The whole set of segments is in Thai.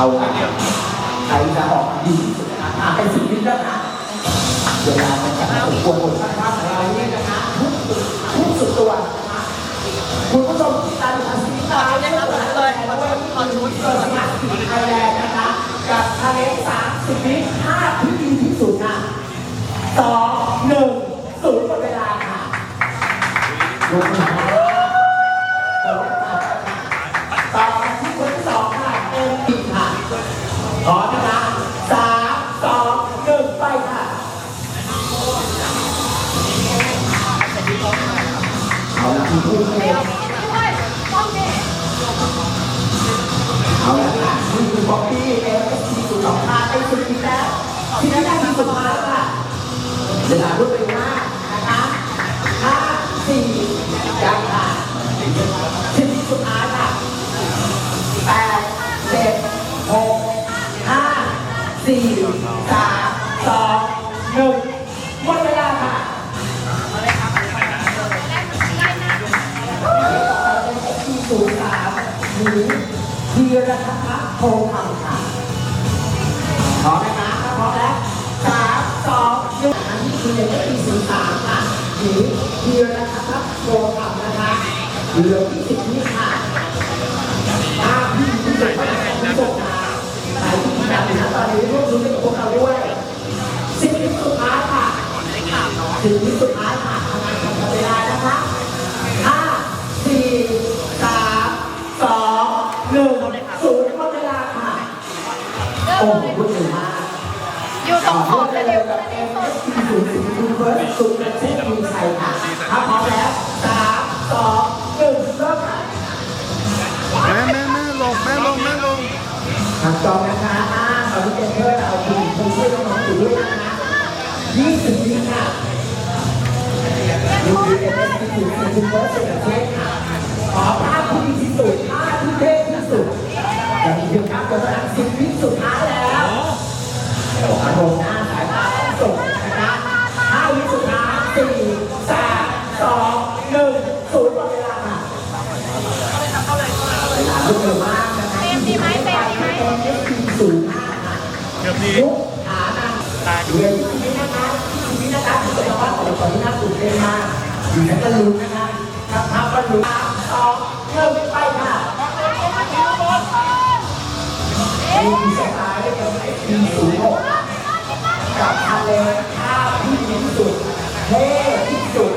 เอาใครจะออกดีที่สุดนะคะอะเป็นสิบวิแล้วนะเวลาในการสมควร ขอนะคะสามสองหนึ่งไปค่ะ เอาละคุณผู้ชมเอาละค่ะนี่คือบ๊อบบี้เอฟซีสุดสองพาไปสุดที่แล้วที่นี่ได้ที่สุดท้ายค่ะ หรือธีรทัศน์โทคำค่ะพร้อมนะคะถ้าพร้อมแล้วสามสองหนึ่งอันนี้คือเลขที่ศูนย์สามค่ะหรือธีรทัศน์โทคำนะคะเหลือที่สิบนี้ค่ะถ้าพี่ที่จะมาผู้ชมค่ะใครที่มีแบนี้ตอนนี้ร่วมรุ้นกับพวกเราด้วยสิบวิสุดท้ายค่ะสิบ เลเลยยกับเอ็มที่ศูนย์ถึงคุณเบิร์สุดประเทศคุณชัยค่ะถ้าพร้อมแล้วสามสองหนึ่งเริ่มค่ะแม่แม่แม่ลงแม่ลงแม่ลงทางจองนะคะอ่าตอนนี้เป็นเพื่อนเอาคุณคุณช่วยน้องๆอยู่ด้วยนะคะยี่สิบวิค่ะนี่คือเอ็มที่ศูนย์ถึงคุณเบิร์สุดประเทศค่ะ อยู่ในะคะครับครับกระลุนสามสองหนึ่งไปค่ะมีสไตล์กับไอ้ทีสูงหกกับทะเลภาพที่ดีที่สุดเท่ที่สุด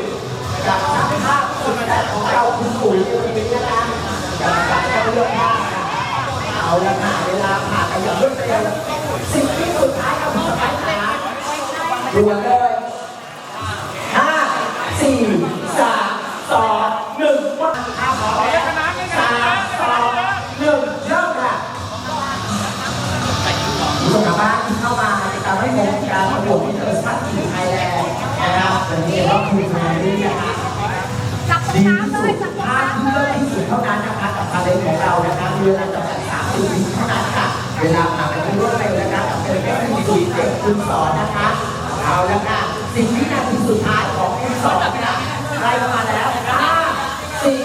กับช่างภาพสุดแต่ของเราคุณปุ๋ยในวันนี้นะคะกับการเลือกภาพเอาละค่ะเวลาผ่านไปอย่างรวดเร็วสิ่งที่สุดท้ายเอาไปไปหาด่วนเจับตรงดีน้ำที่เลยจับตรงน้ำเลยที่สุดเท่านั้นนะคะกับทะเลของเรานะคะเรือลำจำกัดสามสิบวิเท่านั้นค่ะ เวลาผ่านไปรวดเร็วนะคะกับเป็นแค่สี่สี่เจ็ดคุณสอนนะคะ เอาละค่ะสิ่งวินาทีสุดท้ายของคุณสอนค่ะใครมาแล้วห้าสี่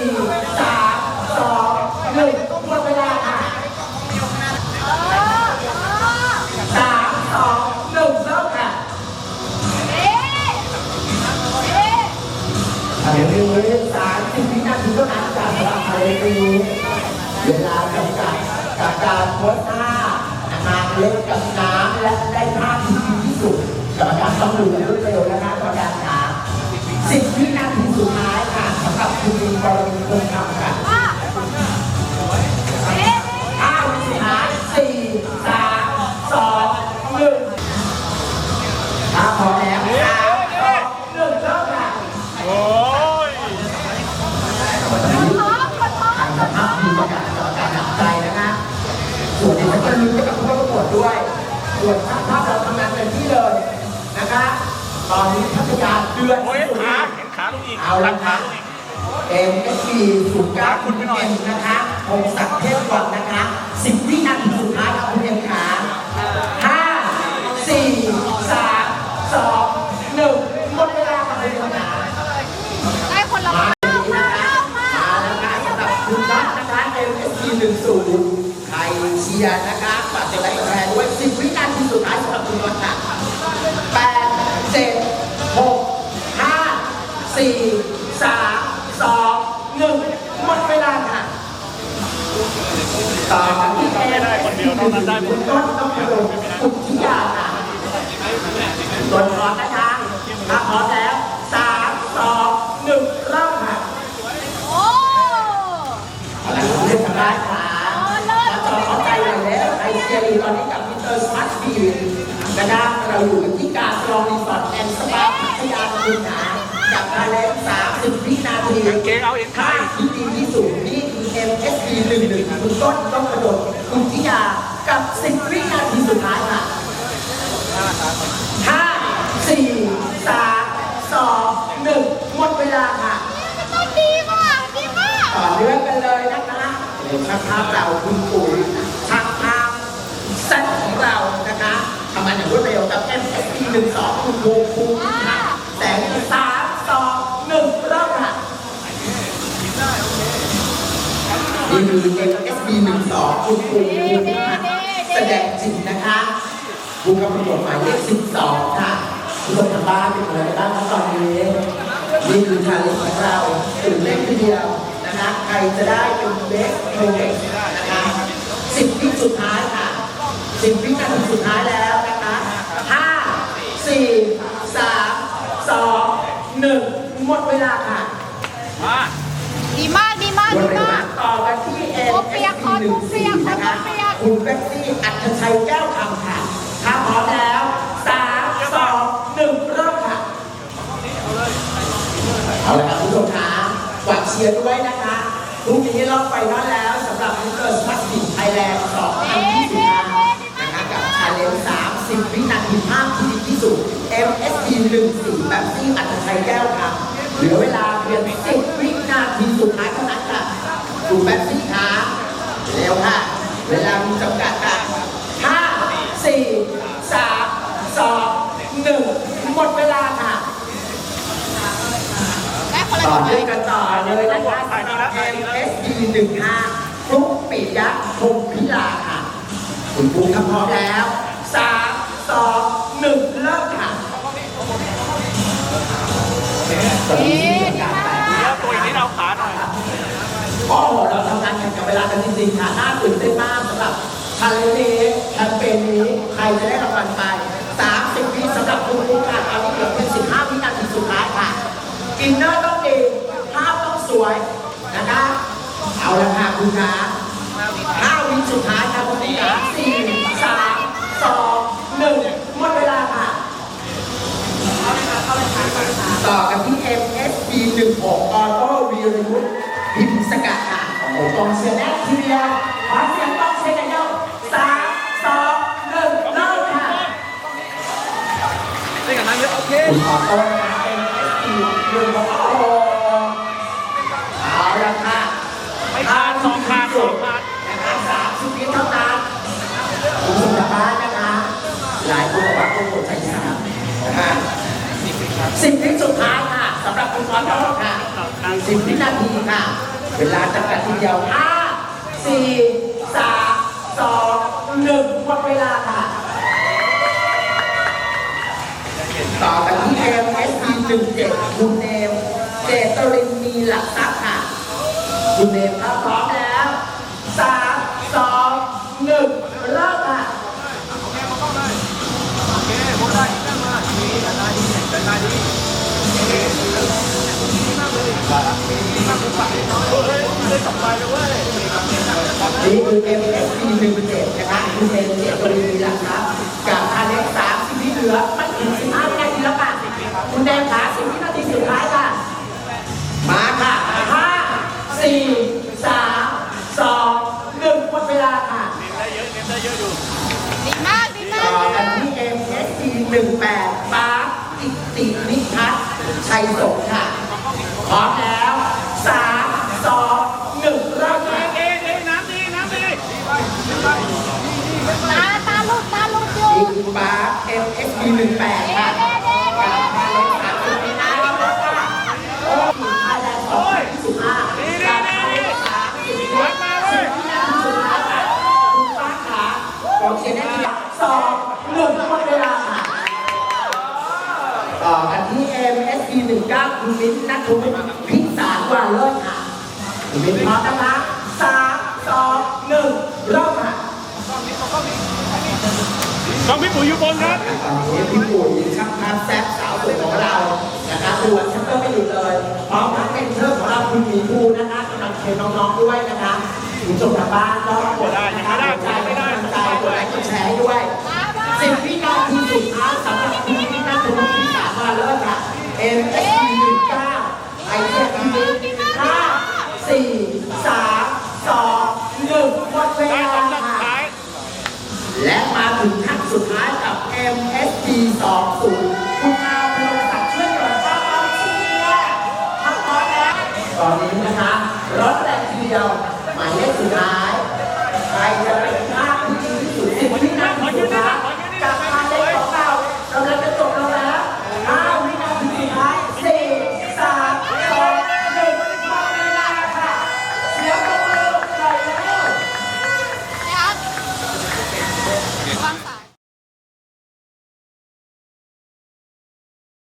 สามสองหนึ่ง สิบวินาทีสุดท้ายค่ะสำหรับคุณกรณีคงทำค่ะอ้าวิสุดท้ายสี่สามสองหนึ่งถ้าพร้อมแล้วสามสองหนึ่งเริ่มค่ะโอ้ยทางสภาพมีประกาศต่อการดับใจนะคะส่วนที่จะลุ้นกับผู้ประกวดด้วยส่วนภาพภาพเราทำงานเต็มที่เลยนะคะ ตอนนี้พัทยาเดือนโอ้ยสุด อีกเอาละขาค่ะลูกอีกเอ็มเอสพีศูนย์เก้าคุณเอ็มนะคะพงศักดิ์เทพวังนะคะสิบวินาที ต่อกันที่แอนคนเดียวเท่านั้นได้คุณต้นต้องกระโดดอุทิยาค่ะกดพร้อมนะคะถ้าพร้อมแล้วสามสองหนึ่งเริ่มค่ะโอ้เล่นทำได้ค่ะโอ้เลิศมาจอเข้าใจหน่อยแล้วไอเชียรีตอนนี้กับมิสเตอร์สมาร์ทบีนะครับเราอยู่กันที่การลองรีสอร์ทแอนด์สปาพัทยาคุณหนากับการเล่น30วินาทีเกเอาเอ็นไทค่ายที่ดีที่สุด นี่คือ MSP 11คุณต้นต้องกระโดดคุณทิยากับ10วินาทีสุดท้ายค่ะ5 4 3 2 1หมดเวลาค่ะต้นดีมากดีมากต่อเนื่องกันเลยนะคะเดี๋ยวช่างภาพเราคุณปุ๋ยช่างภาพเซตของเรานะคะทำงานอย่างรวดเร็วกับ M S P 1 2คุณภูมิภูมิค่ะแสงสามสองหนึ่งเริ่มค่ะ คือ M S P 1 2คุณภูมิภูมิค่ะแสดงจริงนะคะผู้กำกับหมายเลข12 ค่ะผู้ชมทางบ้านเป็นอะไรบ้างครับตอนนี้นี่คือชาเลนจ์ของเราตื่นเต้นทีเดียวนะคะใครจะได้เป็นเบสโปรเจกต์นะคะสิบวิสุดท้ายค่ะสิบวินาทีสุดท้ายแล้วนะคะห้าสี่สามสองหนึ่งหมดเวลาค่ะ ดีมากดีมากดีดเวมากต่อกันที่เอ็นเปียกขอหนึ่งโอเปียกนะคะโอเปียกคุณเบ็กซี่อัจฉชัยแก้วคำค่ะถ้าพร้อมแล้วสามสองหนึ่งเริ่มค่ะเอาละครับคุณผู้ชมคะฝากเชียร์ด้วยนะคะพรุ่งนี้เรอบไฟนอลแล้วสำหรับมิสเตอร์สมาร์ทบิไทยแลนด์2025นะคะกับชาเลนจ์30 วินาทีภาพที่ดีที่สุด MSD 14แบบซี่อัตชัยแก้วครับเหลือเวลาเพียง10วิ นาทีสุดท้ายเท่านั้นค่ะดูแบ็คซี่คะเร็วค่ะ เวลามีจำกัดค่ะ5 4 3 2 1หมดเวลาค่ะได้คนละต่อหนึ่งเนื่องกันต่อเลยนะคะสำหรับ MSD 15ฟลุกปิยะพงพิลาค่ะ คุณภูมิถ้าพร้อมแล้วสามสองหนึ่งเริ่มค่ะตอน โอ้โหเราทำงานแข่งกับเวลากันจริงๆค่ะน่าตื่นเต้นมากสำหรับชาเลนนี้แคมเปญนี้ใครจะได้รางวัลไป 30วิสำหรับคุณภูมิค่ะตอนนี้เหลือเพียง15 วินาทีสุดท้ายค่ะอินเนอร์ต้องดีภาพต้องสวยนะคะเอาละค่ะคุณคะห้าวิสุดท้ายค่ะคุณพี่ค่ะสี่สามสองหนึ่งหมดเวลาค่ะต่อกันที่ MSB 16 Auto วีรยุทธ์ กองเชียร์แน่ทีเดียวขอเสียงกองเชียร์กันเยอะสามสองหนึ่งเริ่มค่ะเล่นกันนั้นเยอะโอเคคุณออต้อนะคะเป็นเอสพีหนึ่งของโอ้โหเอาละค่ะไม่ขาดสองขาดสองขาดนะคะสามสิบวิเท่านั้นคุณผู้ชมทางบ้านนะคะ หลายคนบอกว่าโอ้โหใจสามนะคะสิบวิสุดท้ายค่ะสำหรับคุณออโต้ค่ะสิบวินาทีค่ะ เวลาจำกัดทีเดียวห้าสี่สามสองหนึ่งหมดเวลาค่ะ ต่อกันที่ MSP 17คุณเนมเจตรินมีหลักทรัพย์ค่ะ คุณเนมถ้าพร้อม นี่คือ MSP 17นะคะคุณเนมเจตรินมีหลักทรัพย์กับคาเล็กสามสิบวิเหลือไม่ถึงสิบห้าวินาทีแล้วค่ะคุณเนมขาสิบวินาทีสุดท้ายค่ะ มาค่ะห้าสี่สามสองหนึ่งหมดเวลาค่ะได้เยอะเน้นได้เยอะอยู่ดีมากดีมาต่กอกันที่ MSC 18ป้าร์คอิตินิพัฒน์ชัยสงค่ะพร้อมแล้วสามสอง บาเอ็มเอฟบีหนึ่งแปดค่ะกับมาเล็กสามสิบปีหน้าแล้วก็โอ้ยมาแล้วสองสิบห้ากับมาเล็กสามสิบปีหน้าสิบห้าสิบห้าค่ะคุณป้าค่ะขอเขียนได้ทีสองหนึ่งหมดเวลาค่ะต่อกันที่ MSD 19คุณมิ้นนัทธุพิษสารวาเลิศค่ะคุณมิ้นพร้อมนะคะสามสองหนึ่งเริ่มค่ะ ต้องพี่ปุ๋ยอยู่บนครับตอนนี้พี่ปุ๋ยช่างภาพแซ่บสาวสวยของเรานะคะดวลชักเตอร์ไม่หยุดเลยพร้อมทั้งเป็นเชิญของเราคุณหมีภูนะคะกำลังเชียร์น้องๆด้วยนะคะคุณผู้ชมทางบ้านก็กดนะคะกดใจไม่ได้กดใจกดไลค์กดแชร์ให้ด้วยสิบวินาทีสุดท้ายสำหรับคุณที่น่าจะรู้ที่สามมาเลิกค่ะ M S P